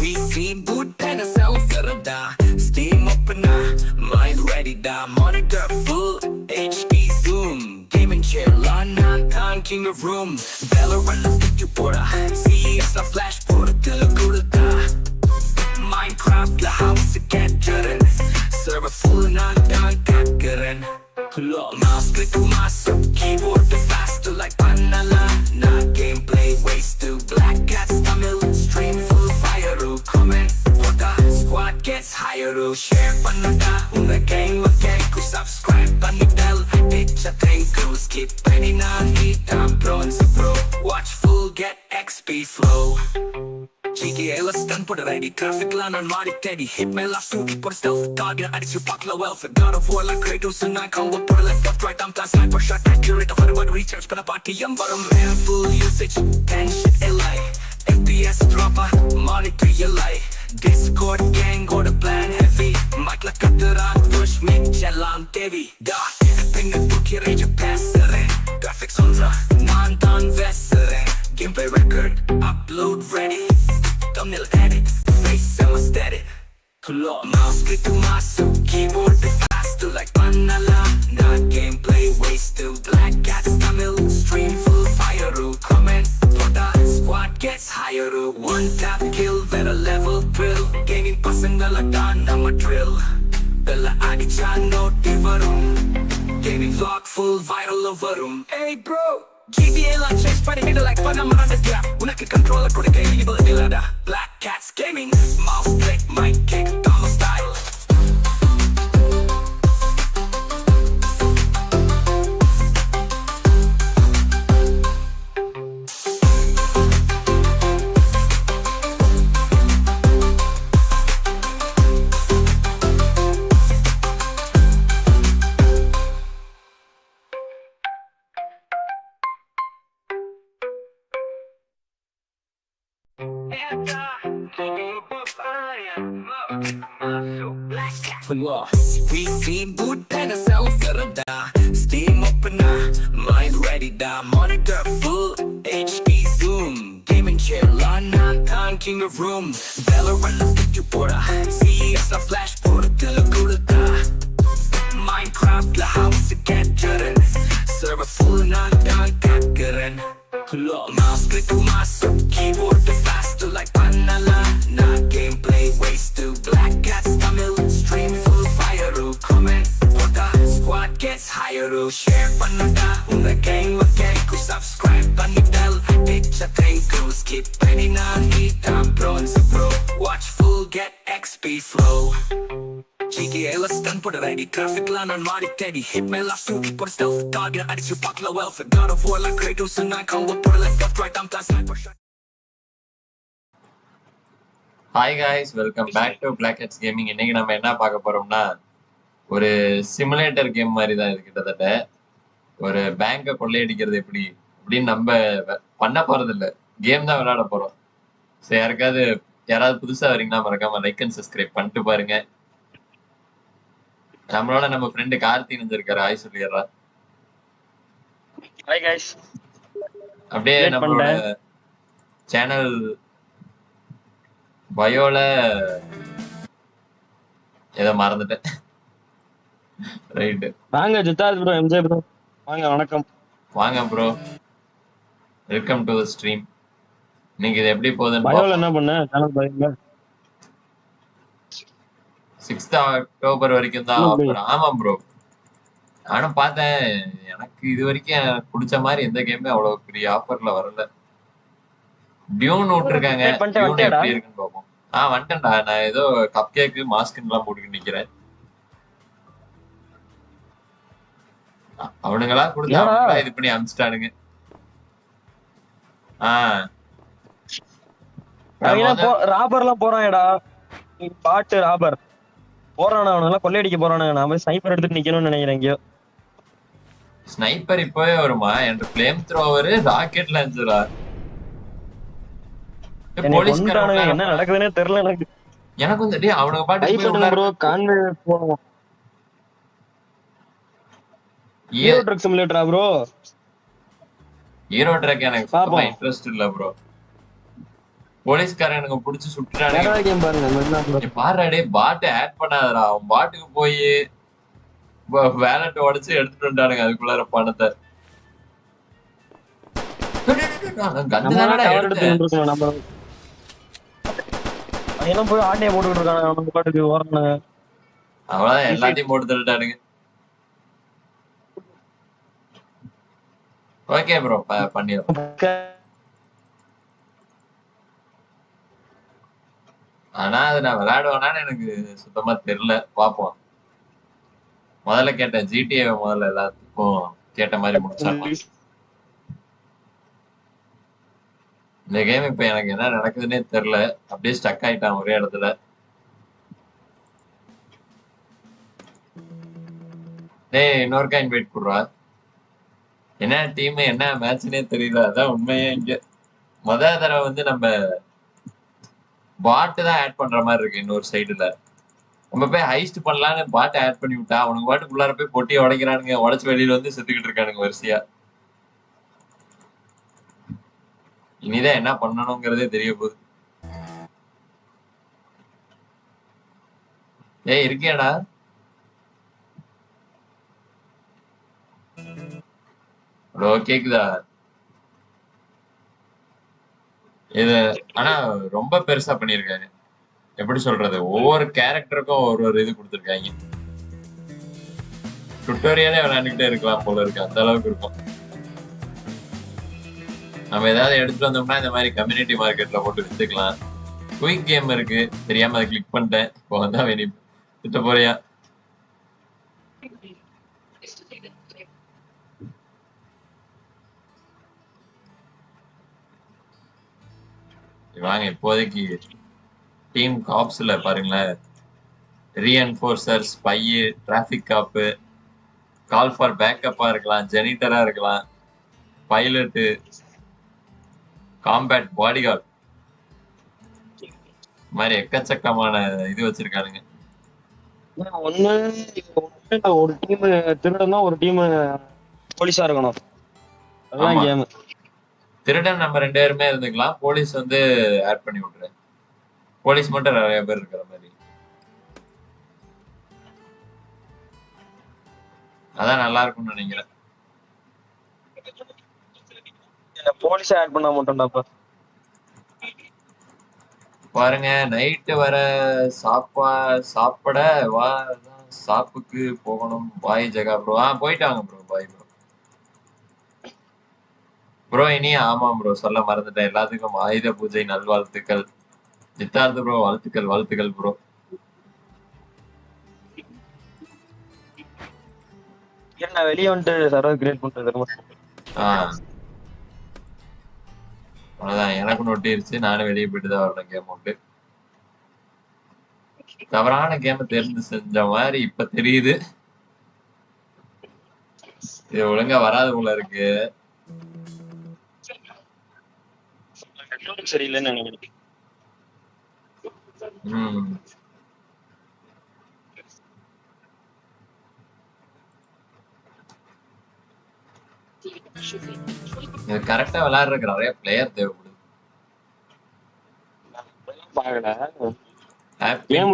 We see boot panel Feedbuttana da, Steam up na uh, Mind ready da. Monitor full HP zoom. Game and chair lana Time king of room. Bella run the picture porta CS la flash porta da, Minecraft la house gadgerin Server full na Daan kakkarin Mask like a mask Fanala, na gameplay ways to black cats Tamil Stream full fire oh, comment What the squad gets higher oh, Share panada unga gang la gang ku subscribe panni bell Ditcha thank you skip penny not na need bronze bro. Watch full get XP flow. ಜಿಕೆ ಎಲ್ಲ stun ಪುಡ ರೈಡಿ traffic ಲಾ ನಾನು ಮಾಡಿದ್ದೇನೆ hit ಮೇಲೆ ಸೂಕಿ ಪುಡ ಸ್ಟೆಲ್ಫ್ target ಅಡಿಸಿ ಪಕ್ಲ ವೆಲ್ಫ್ ಗಾಡ್ ಆಫ್ ವಾರ್ ಲೈಕ್ ಕ್ರೇಟೋ ಸುನ್ನ ಕಾಂಬೋ ಪುಡ ಲೆಫ್ಟ್ ಆಫ್ ರೈಟ್ ಅಂತ sniper shot accurate of word recharge ಪನ party M ವರಂ full usage ten shit L I F P S drop monitor L I Discord gang got the plan heavy Mic la katara push me chalam devi Da pinga tukki rage passer Graphics on the thumbnail edit face aesthetic Mouse click to mouse keyboard faster like பண்ணலா நான் gameplay waste to black cats Tamil stream full fire comment போட்டா squad gets higher one tap kill வேற level thrill gaming பசங்கள தான் நம்ம drill பெல்ல அடிச்சா naughty வரும் gaming vlog full viral வரும் hey bro GTA லாம் chase பண்ணி middle like பண்ண மறந்துட்டியா உனக்கு controller கொடுக்க able இல்லடா black cats gaming mouse click mic kick We see boot and a self da Steam up and mind ready da Monitor full HD zoom Gaming chair lana time king of room Valorant picture போடா CS ல flash போடுறதுல கொடுத்தா Minecraft ல house கேட்கிறேன் Server full நான் தான் கேட்கிறேன் Mouse click mouse keyboard share பண்ணுடா உங்க game கேக்கு subscribe பண்ணி bell thank you skip பண்ணி நான் need bronze pro watch full get XP flow GTA ல stun போட ready traffic ல நான் மாறி தேடி hit மேல சூட்டி போட stealth target அடிச்சு பார்க்கல welfare God of War like Kratos and I combo போட left left right I'm தான் sniper shot hi guys welcome back to black heads gaming இன்னைக்கு நம்ம என்ன பார்க்க போறோம்னா ஒரு சிமுலேட்டர் கேம் மாதிரி தான் இது கிட்டத்தட்ட. ஒரு பேங்கை கொள்ளையடிக்கிறது எப்படி? அப்படின்னு நம்ம பண்ண போறது இல்ல கேம் தான் விளையாட போறோம். ஸோ யாருக்காவது யாராவது புதுசா வரீங்கன்னா மறக்காம லைக் அண்ட் சப்ஸ்கிரைப் பண்ணிட்டு பாருங்க. நம்மளோட நம்ம ஃப்ரெண்டு கார்த்தி இருந்திருக்காரு ஆய் சொல்லிடுறா. அப்படியே நம்மளோட சேனல் பயோல ஏதோ மறந்துட்டேன். ரைட்டு வாங்க ஜித்தாஜ் ப்ரோ எம்ஜே ப்ரோ வாங்க வணக்கம். வாங்க bro welcome to the stream இன்னைக்கு இது எப்படி போகுதுன்னு பயோல என்ன பண்ண? சேனல் பயோல. சிக்ஸ்த் அக்டோபர் வரைக்கும் தான் offer. ஆமா ப்ரோ நானும் பார்த்தேன். எனக்கு இது வரைக்கும் எனக்கு பிடிச்ச மாதிரி எந்த கேமே அவ்வளவு பெரிய ஆஃபர்ல வரல. டியூன் விட்டுருக்காங்க. டியூன்? எப்படி இருக்குன்னு பார்ப்போம். ஆ வந்துட்டேன்டா நான் ஏதோ கப் கேக்கு மாஸ்க் எல்லாம் போட்டுக்கிட்டு நிக்கிறேன். அவனுங்களா? கொடுத்து இது பண்ணி அமிச்சிட்டானுங்க ஆ. நம்ம வந்து- ராபர் எல்லாம் போறான்டா பாட்டு ராபர் போறானா அவனுங்க கொள்ளையடிக்க போறானுங்க. நான் போய் ஸ்னைப்பர் எடுத்துட்டு நிக்கணும்னு நினைக்கிறேன் எங்கேயோ. ஸ்னைப்பர் இப்பவே வருமா? என்ற ஃப்ளேம் த்ரோவர் ராக்கெட் லான்ச்சரா என்னை நடக்குதுன்னே தெரியல எனக்கு. எனக்கு வந்து பாட்டு ஹீரோ ட்ரக் சிமுலேட்டரா ப்ரோ ஹீரோ ட்ராக் எனக்கு பாப்போம். இன்ட்ரெஸ்ட் இல்ல ப்ரோ போலீஸ்காரன் எனக்கு புடிச்சு சுட்டுட்டானுங்க வேற கேம் பாருங்க மெரினா bro. நீ பாரு டேய் பாட்டை ஆட் பண்ணாதடா. அவன் பாட்டுக்கு போய் வேலட் உடைச்சு எடுத்துட்டு வந்தானுங்க அதுக்குள்ளார பணத்தை. அவன் போய் ஆட்டையை போட்டுக்கிட்டு இருக்காங்க பாட்டுக்கு ஓரணுங்க அவ்வளவுதான் எல்லாத்தையும் போட்டு தள்ளிட்டானுங்க. ஓகே ப்ரோ பண்ணிடுறோம் ஆனா அது நான் விளையாடுவேனான்னு எனக்கு சுத்தமா தெரியல. பாப்போம். முதல்ல கேட்டேன் ஜிடிஏ முதல்ல எல்லாத்துக்கும் கேட்ட மாதிரி முடிச்சிடலாம் இந்த கேம் இப்ப எனக்கு என்ன நடக்குதுன்னே தெரியல. அப்படியே ஸ்டக் ஆயிட்டான் ஒரே இடத்துல. டேய் இன்னொருக்கா இன்வைட் கொடுறா. என்ன டீம் என்ன மேட்ச்னே தெரியல. அதான் உண்மையே இங்க. முதல் தடவை வந்து நம்ம பாட்டு தான் ஆட் பண்ற மாதிரி இருக்கு இன்னொரு சைடுல நம்ம போய் ஹைஸ்ட் பண்ணலான்னு பாட்டு ஆட் பண்ணி விட்டா அவனுக்கு பாட்டுக்குள்ளார போய் பொட்டியை உடைக்கிறானுங்க உடைச்சு வெளியில வந்து செத்துக்கிட்டு இருக்கானுங்க வரிசையா. இனிதான் என்ன பண்ணணுங்கிறதே தெரிய போகுது. ஏய் இருக்கியாடா? ஹலோ கேக்குதா? இது ஆனா ரொம்ப பெருசா பண்ணிருக்காரு. எப்படி சொல்றது? ஒவ்வொரு கேரக்டருக்கும் ஒரு ஒரு இது கொடுத்துருக்காங்க. டுட்டோரியலே விளையாண்டுகிட்டே இருக்கலாம் போல இருக்கு. அந்த அளவுக்கு இருக்கும். நம்ம ஏதாவது எடுத்துட்டு வந்தோம்னா இந்த மாதிரி கம்யூனிட்டி மார்க்கெட்ல போட்டு வித்துக்கலாம். குயிக் கேம் இருக்கு. தெரியாம அதை கிளிக் பண்ணிட்டேன். இப்போ வந்தா வெளியே திட்ட போறியா? வாங்க இப்போதைக்கு டீம் காப்ஸ்ல பாருங்களேன். ரீஎன்ஃபோர்சர் ஸ்பையு டிராஃபிக் காப்பு கால் ஃபார் பேக்கப்பா இருக்கலாம் ஜெனிட்டரா இருக்கலாம் பைலட்டு காம்பேட் பாடிகார்ட் மாதிரி எக்கச்சக்கமான இது வச்சிருக்கானுங்க. ஒண்ணு ஒரு டீம் திருடனா ஒரு டீம் போலீஸா இருக்கணும். அதுதான் ஆமா. கேம் திருடன் நம்ம ரெண்டு பேருமே இருந்துக்கலாம். போலீஸ் வந்து ஆட் பண்ணி விட்டுரு. போலீஸ் மட்டும் நிறைய பேர் இருக்கிற மாதிரி. அதான் நல்லா இருக்கும்னு நினைக்கிறேன். போலீஸ் ஆட் பண்ணா மட்டும்டாப்பா பாருங்க நைட்டு வர சாப்பா சாப்பிட வா சாப்புக்கு போகணும். பாய் ஜெகா ப்ரோ ஆ போயிட்டாங்க ப்ரோ பாய் ப்ரோ ப்ரோ இனி ஆமா ப்ரோ சொல்ல மறந்துட்டேன். எல்லாத்துக்கும் ஆயுத பூஜை நல்வாழ்த்துக்கள். சித்தார்த்த ப்ரோ வாழ்த்துக்கள் வாழ்த்துக்கள் ப்ரோ நான் வெளியே வந்துட்டு சர்வர் கிரியேட் பண்றது அவ்வளவுதான். எனக்கும் நொட்டிருச்சு நானும் வெளியே போயிட்டு தான் வரணும் கேம் விட்டு தவறான கேம் தெரிந்து செஞ்ச மாதிரி இப்ப தெரியுது. இது ஒழுங்கா வராது போல இருக்கு. நெட்வொர்க் சரியில்லைன்னு நினைக்கிறேன். கரெக்டா விளையாடுறதுக்கு நிறைய பிளேயர் தேவைப்படுது. கேம்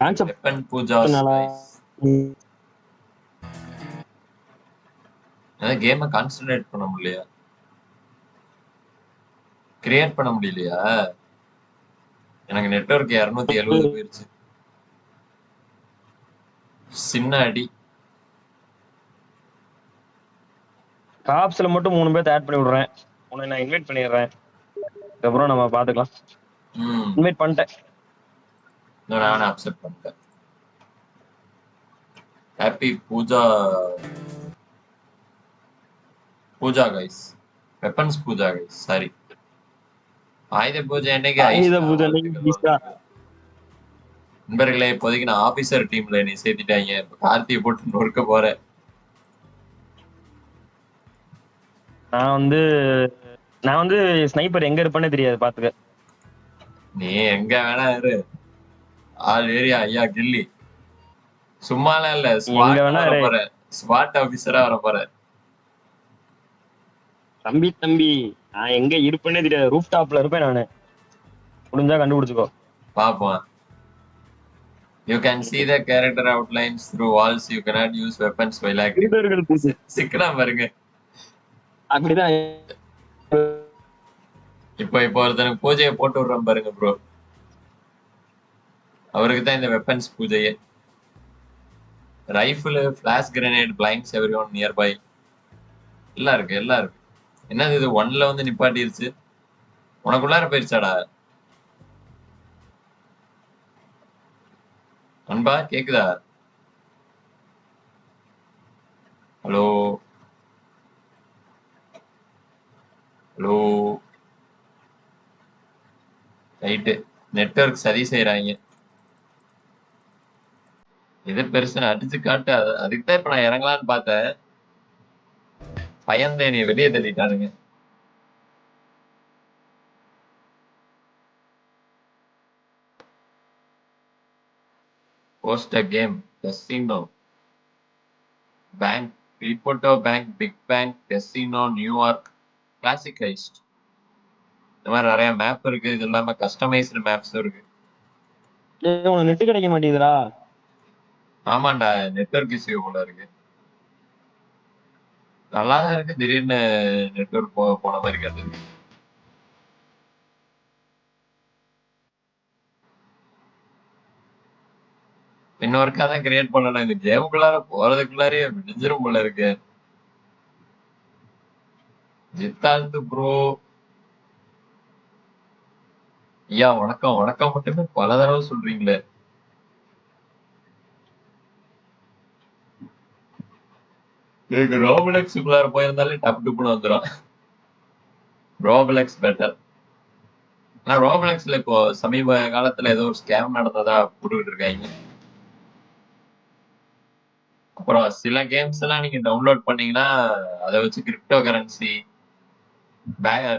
கான்செப்ட் பூஜா கேமை கான்சென்ட்ரேட் பண்ண முடியலையா? கிரியேட் பண்ண முடியலையா? எனக்கு நெட்வொர்க் இருநூத்தி எழுபது போயிருச்சு. சின்ன அடி. காப்ஸ்ல மட்டும் மூணு பேர்த்த ஆட் பண்ணி விடுறேன். உன்னை நான் இன்வைட் பண்ணிடுறேன். அதுக்கப்புறம் நம்ம பாத்துக்கலாம். இன்வைட் பண்ணிட்டேன். நானும் அப்செட் பண்ணிட்டேன். Happy Pooja Pooja guys weapons Pooja guys sorry Ayudha பூஜை அன்னைக்கு ஆயுத பூஜை. நண்பர்களே இப்போதைக்கு நான் ஆபீசர் டீம்ல நீ சேர்த்திட்டாங்க. கார்த்தியை போட்டு நொறுக்க போறேன். நான் வந்து நான் வந்து ஸ்னைப்பர் எங்க இருப்பேனே தெரியாது பாத்துக்க. நீ எங்க வேணா இரு. ஆல் ஏரியா ஐயா கில்லி. சும்மாலாம் இல்ல எங்க வேணா வர. போற ஸ்பாட் ஆபீசரா வர போற தம்பி தம்பி. நான் எங்க இருப்பேனே தெரியாது. ரூஃப் டாப்ல இருப்பேன் நானு. முடிஞ்சா கண்டுபிடிச்சுக்கோ. பாப்போம். You can see the character outlines through walls. You cannot use weapons while acting திருடர்கள் பூசி. சிக்கனா பாருங்க. அப்படிதான். இப்போ இப்போ ஒருத்தனுக்கு பூஜையை போட்டு விடுறோம் பாருங்க ப்ரோ அவருக்கு தான் இந்த weapons பூஜையே. Rifle flash grenade blinds every one nearby எல்லாம் இருக்கு எல்லாம் இருக்கு. என்னது இது ஒன்ல வந்து நிப்பாட்டிருச்சு? உனக்குள்ளார போயிருச்சாடா? அன்பா கேக்குதா? ஹலோ? ஹலோ? ரைட்டு. நெட்வொர்க் சரி செய்யறாங்க எது பெருசா அடிச்சு காட்டு. அதுக்கு தான் இப்ப நான் இறங்கலான்னு பார்த்தேன். பயந்தேன் நீ வெளியே தள்ளிட்டானுங்க. Post a game casino bank ரிப்போர்ட்டோ bank big bank casino New York heist இந்த மாதிரி நிறைய மேப் இருக்கு. இது இல்லாம கஸ்டமைஸ்டு மேப்ஸும் இருக்கு. உனக்கு நெட் கிடைக்க மாட்டேங்குதுடா. ஆமாண்டா நெட்வொர்க் இஷ்யூ போல இருக்கு. நல்லா தான் இருக்கு. திடீர்னு நெட்வொர்க் போ போன மாதிரி காட்டுது. இன்னொருக்கா தான் கிரியேட் பண்ணலாம் இந்த கேமுக்குள்ளார போறதுக்குள்ளாரே விடிஞ்சிரும் போல இருக்கு. ஜித்தாந்து ப்ரோ ஐயா வணக்கம். வணக்கம் மட்டுமே பல தடவை சொல்றீங்களே. எனக்கு ரோபலெக்ஸுக்குள்ளார போயிருந்தாலே டப் டுப்புன்னு வந்துடும் ரோபலெக்ஸ் பெட்டர் ஆனா ரோபலெக்ஸ்ல இப்போ சமீப காலத்துல ஏதோ ஒரு ஸ்கேம் நடந்ததா போட்டுக்கிட்டு இருக்காங்க அப்புறம் சில கேம்ஸ் எல்லாம் நீங்க டவுன்லோட் பண்ணீங்கன்னா அதை வச்சு கிரிப்டோ கரன்சி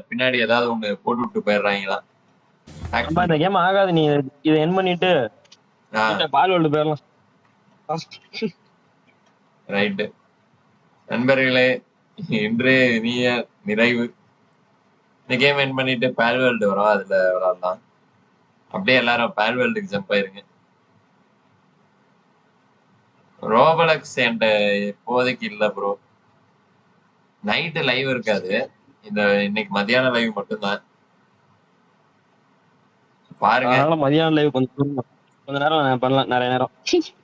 பின்னாடி ஏதாவது ஒண்ணு போட்டு விட்டு போயிடுறாங்களா இந்த கேம் ஆகாது நீ இதை என் பண்ணிட்டு பால் வேர்ல்டு போயிடலாம். ரைட்டு நண்பர்களே இன்று இனிய நிறைவு. இந்த கேம் என் பண்ணிட்டு பேல்வேல்டு வரும் அதுல விளாடலாம் அப்படியே எல்லாரும் பேல்வேல்டுக்கு ஜம்ப் ஆயிருங்க. ரோபலக்ஸ் என்கிட்ட இப்போதைக்கு இல்ல ப்ரோ நைட்டு லைவ் இருக்காது. இந்த இன்னைக்கு மத்தியான லைவ் மட்டும்தான். பாருங்க. மதியான லைவ் கொஞ்சம் கொஞ்ச நேரம் பண்ணலாம். நிறைய நேரம்.